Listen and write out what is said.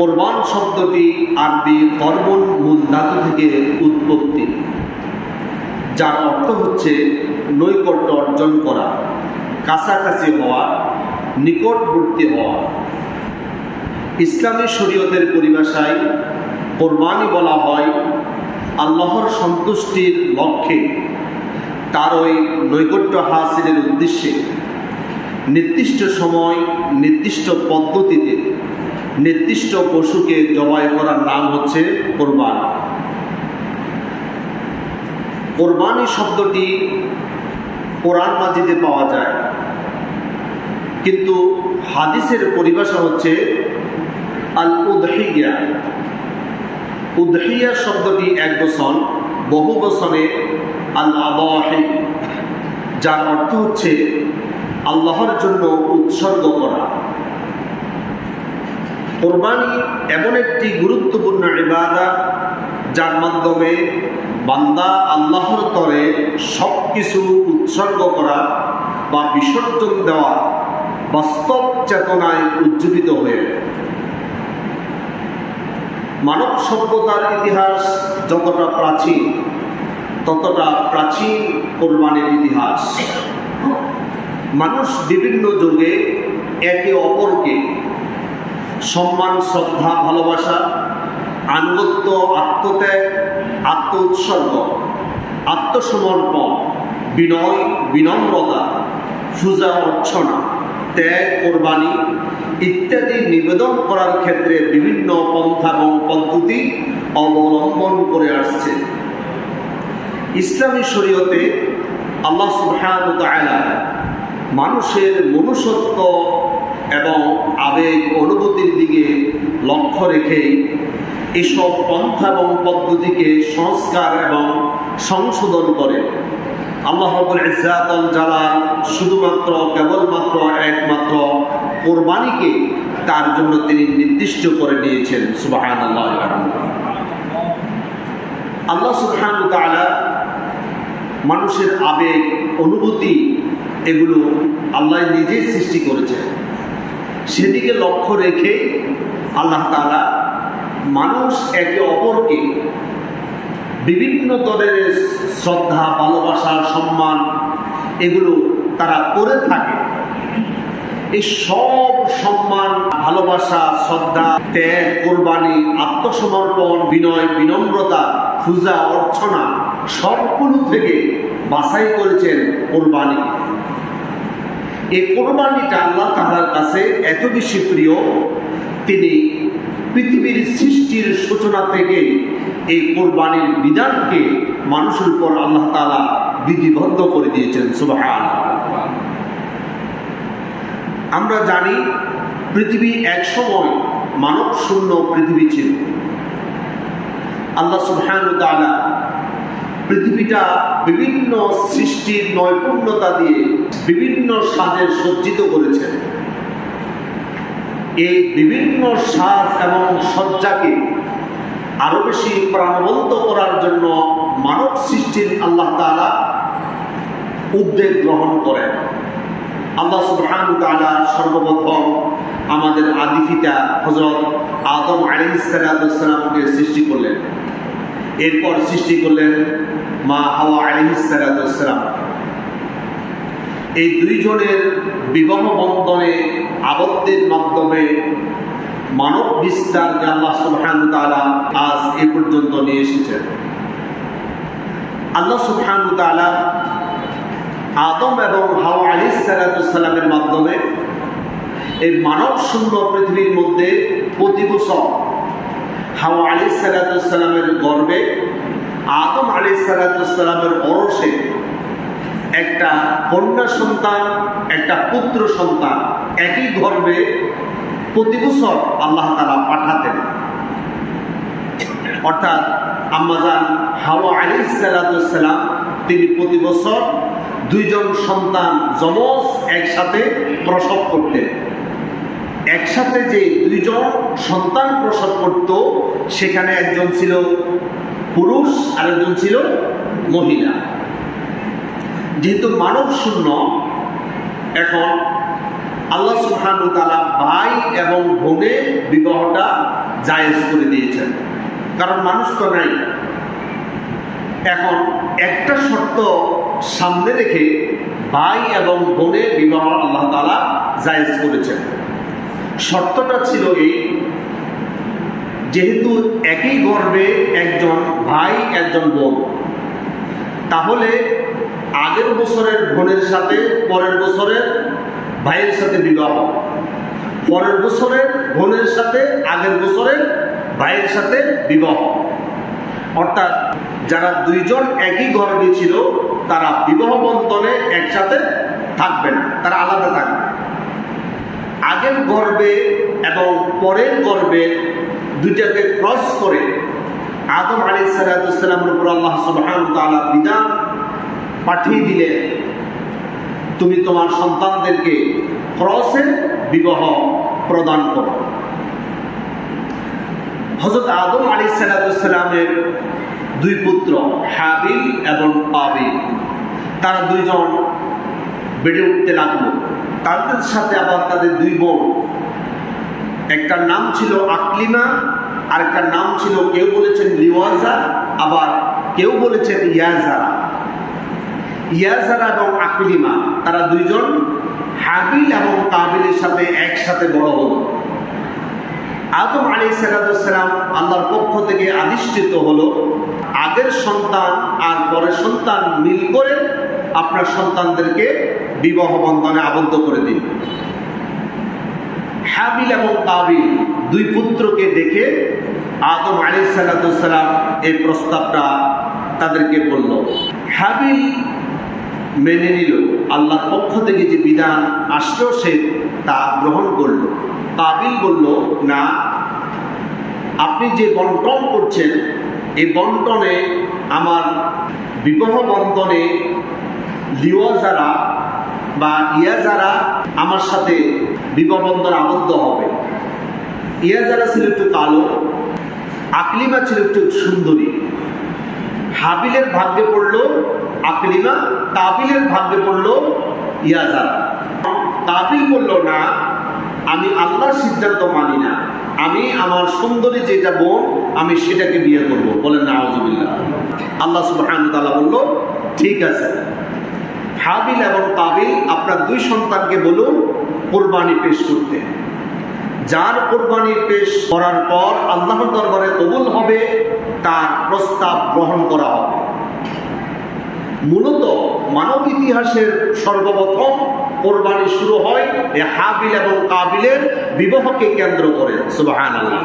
কোরবান শব্দটি আরবি কর্মন মূল ধাতু থেকে উৎপত্তি, যার অর্থ হচ্ছে নৈকট্য অর্জন করা, কাছাকাছি হওয়া, নিকটবর্তী হওয়া। ইসলামী শরীয়তের পরিভাষায় কোরবানি বলা হয় আল্লাহর সন্তুষ্টির লক্ষ্যে তার ওই নৈকট্য হাসিলের উদ্দেশ্যে নির্দিষ্ট সময়, নির্দিষ্ট পদ্ধতিতে নির্দিষ্ট পশুকে জবাই করার নাম হচ্ছে কোরবান। কোরবানি শব্দটি কোরআন মাজিদে পাওয়া যায়। কিন্তু হাদিসের পরিভাষা হচ্ছে আল উদহিয়া উদহিয়া শব্দটি এক বসন বহু বসনে আল আবাহি যার অর্থ হচ্ছে আল্লাহর জন্য উৎসর্গ করা। কোরবানি এমন একটি গুরুত্বপূর্ণ ইবাদা যার মাধ্যমে বান্দা আল্লাহর তরে সব কিছু উৎসর্গ করা বা বিসর্জন দেওয়া বাস্তব চেতনায় উজ্জীবিত হয়ে মানব সভ্যতার ইতিহাস যতটা প্রাচীন, ততটা প্রাচীন কোরবানির ইতিহাস। মানুষ বিভিন্ন যুগে একে অপরকে সম্মান, শ্রদ্ধা, ভালোবাসা, আনুগত্য, আত্মত্যাগ, আত্ম উৎসর্গ, আত্মসমর্পণ, বিনয়, বিনম্রতা, পূজা, অর্চনা, ত্যাগ, কোরবানি ইত্যাদি নিবেদন করার ক্ষেত্রে বিভিন্ন পন্থা এবং পদ্ধতি অবলম্বন করে আসছে। ইসলামী শরীয়তে আল্লাহ সুবহান মানুষের মনুষ্যত্ব এবং আবেগ অনুভূতির দিকে লক্ষ্য রেখে এসব পন্থা এবং পদ্ধতিকে সংস্কার এবং সংশোধন করে। আল্লাহ ইজাতল যারা শুধুমাত্র কেবলমাত্র একমাত্র কোরবানিকে তার জন্য তিনি নির্দিষ্ট করে নিয়েছেন সুবাহান আল্লাহ আল্লাহ সুবহান মানুষের আবেগ, অনুভূতি এগুলো আল্লাহ নিজেই সৃষ্টি করেছেন। সেদিকে লক্ষ্য রেখে আল্লাহ তাআলা মানুষ একে অপরকে বিভিন্ন ধরনের শ্রদ্ধা, ভালোবাসা, সম্মান এগুলো তারা করে থাকে। এই সব সম্মান, ভালোবাসা, শ্রদ্ধা, ত্যাগ, কোরবানি, আত্মসমর্পণ, বিনয়, বিনম্রতা, পূজা, অর্চনা সবগুলো থেকে বাছাই করেছেন কোরবানি। এই কোরবানিটা আল্লাহ তাহার কাছে এত বেশি প্রিয়, তিনি পৃথিবীর সৃষ্টির সূচনা থেকে এই কোরবানির বিধানকে মানুষের উপর আল্লাহ তালা বিধিবদ্ধ করে দিয়েছেন সুবাহান আমরা জানি পৃথিবী এক সময় মানব শূন্য পৃথিবী ছিল। আল্লাহ সুবহান পৃথিবীটা বিভিন্ন সৃষ্টির নৈপুণ্যতা দিয়ে বিভিন্ন সাজে সজ্জিত করেছেন। এই বিভিন্ন সাজ এবং সজ্জাকে আরও বেশি প্রাণবন্ত করার জন্য মানব সৃষ্টির আল্লাহ তাআলা উদ্যোগ গ্রহণ করেন। আল্লাহ সুবহান তাআলা সর্বপ্রথম আমাদের আদি পিতা হজরত আদম আলাইহিসসালামকে সৃষ্টি করলেন। এরপর সৃষ্টি করলেন মা হাওয়া আলাইহিসসালাম এই দুইজনের বিবাহ বন্ধনে আবদ্ধের মাধ্যমে মানব বিস্তারকে আল্লাহ সুবহান তাআলা আজ এ পর্যন্ত নিয়ে এসেছেন। আল্লাহ সুবহান তাআলা আদম এবং হাওয়া আলী সালাতামের মাধ্যমে এই মানব শূন্য পৃথিবীর মধ্যে প্রতি বছর হাওয়া আলী সালাতামের গর্বে, আদম আলী সালাতামের অরসে একটা কন্যা সন্তান, একটা পুত্র সন্তান, একই গর্বে প্রতি বছর আল্লাহ তারা পাঠাতেন। অর্থাৎ আম্মাজান হাওয়া আলী সালাতাম তিনি প্রতি বছর দুইজন সন্তান যমজ একসাথে প্রসব করতেন। একসাথে যে দুইজন সন্তান প্রসব করত, সেখানে একজন ছিল পুরুষ আর একজন ছিল মহিলা। যেহেতু মানব শূন্য, এখন আল্লাহ সুবহান তালা ভাই এবং বোনের বিবাহটা জায়েজ করে দিয়েছেন। কারণ মানুষ তো নাই। এখন একটা শর্ত সামনে রেখে ভাই এবং বোনের বিবাহ আল্লাহ তালা জায়েজ করেছেন। শর্তটা ছিল এই, যেহেতু একই গর্বে একজন ভাই, একজন বোন, তাহলে আগের বছরের বোনের সাথে, পরের বছরের ভাইয়ের সাথে বিবাহ। পরের বছরের বোনের সাথে, আগের বছরের ভাইয়ের সাথে বিবাহ। অর্থাৎ যারা দুইজন একই গর্বে ছিল, তারা বিবাহ বন্ধনে একসাথে থাকবে না, তারা আলাদা থাকবে। আগের গর্বে এবং পরের গর্বে দুইটাকে ক্রস করে আদম আলী সালাতামের উপর আল্লাহ তাআলা বিধান পাঠিয়ে দিলেন তুমি তোমার সন্তানদেরকে ক্রসে বিবাহ প্রদান করো। হজরত আদম আলী সালাতামের দুই পুত্র, হাবিল এবং আবিল তারা দুইজন বেড়ে উঠতে লাগল। তাদের সাথে আবার তাদের দুই বোন। একটার নাম ছিল আকলিমা আর একটার নাম ছিল, কেউ বলেছেন লিওয়াজা, আবার কেউ বলেছেন ইয়াজারা। ইয়াজারা এবং আকলিমা, তারা দুইজন হাবিল এবং কাবিলের সাথে একসাথে বড় হলো। আদম আলী সালাম আল্লাহর পক্ষ থেকে আদিষ্ঠিত হলো, আগের সন্তান আর পরের সন্তান মিল করে আপনার সন্তানদেরকে বিবাহ বন্ধনে আবদ্ধ করে দিন হাবিল এবং কাবিল দুই পুত্রকে দেখে আদম আলী সালাম এই প্রস্তাবটা তাদেরকে বলল। হাবিল মেনে নিল। আল্লাহর পক্ষ থেকে যে বিধান আসলো, সে তা গ্রহণ করল। কাবিল বলল, না, আপনি যে বন্টন করছেন এই বন্টনে আমার বিবাহ বন্ধনে লিওয়াজারা বা ইয়াজারা আমার সাথে বিবাহ বন্ধন আবদ্ধ হবে। ইয়াজারা ছিল একটু কালো, আকলিমা ছিল একটু সুন্দরী। হাবিলের ভাগ্যে পড়ল আকলিমা কাবিলের ভাগ্যে পড়ল ইয়াজারা তাবিল বলল, না, আমি আল্লাহর সিদ্ধান্ত মানি না। আমি আমার সুন্দরী যেটা বোন, আমি সেটাকে বিয়ে করব। বলেন না আউজুবিল্লাহ আল্লাহ সুবহান তাআলা বলল, ঠিক আছে। হাবিল এবং কাবিল আপনার দুই সন্তানকে বলুন কোরবানি পেশ করতে। যার কোরবানি পেশ করার পর আল্লাহর দরবারে কবুল হবে, তার প্রস্তাব গ্রহণ করা হবে। মূলত মানব ইতিহাসের সর্বপ্রথম কোরবানি শুরু হয় হাবিল এবং কাবিলের বিবাহকে কেন্দ্র করে সুবাহান আল্লাহ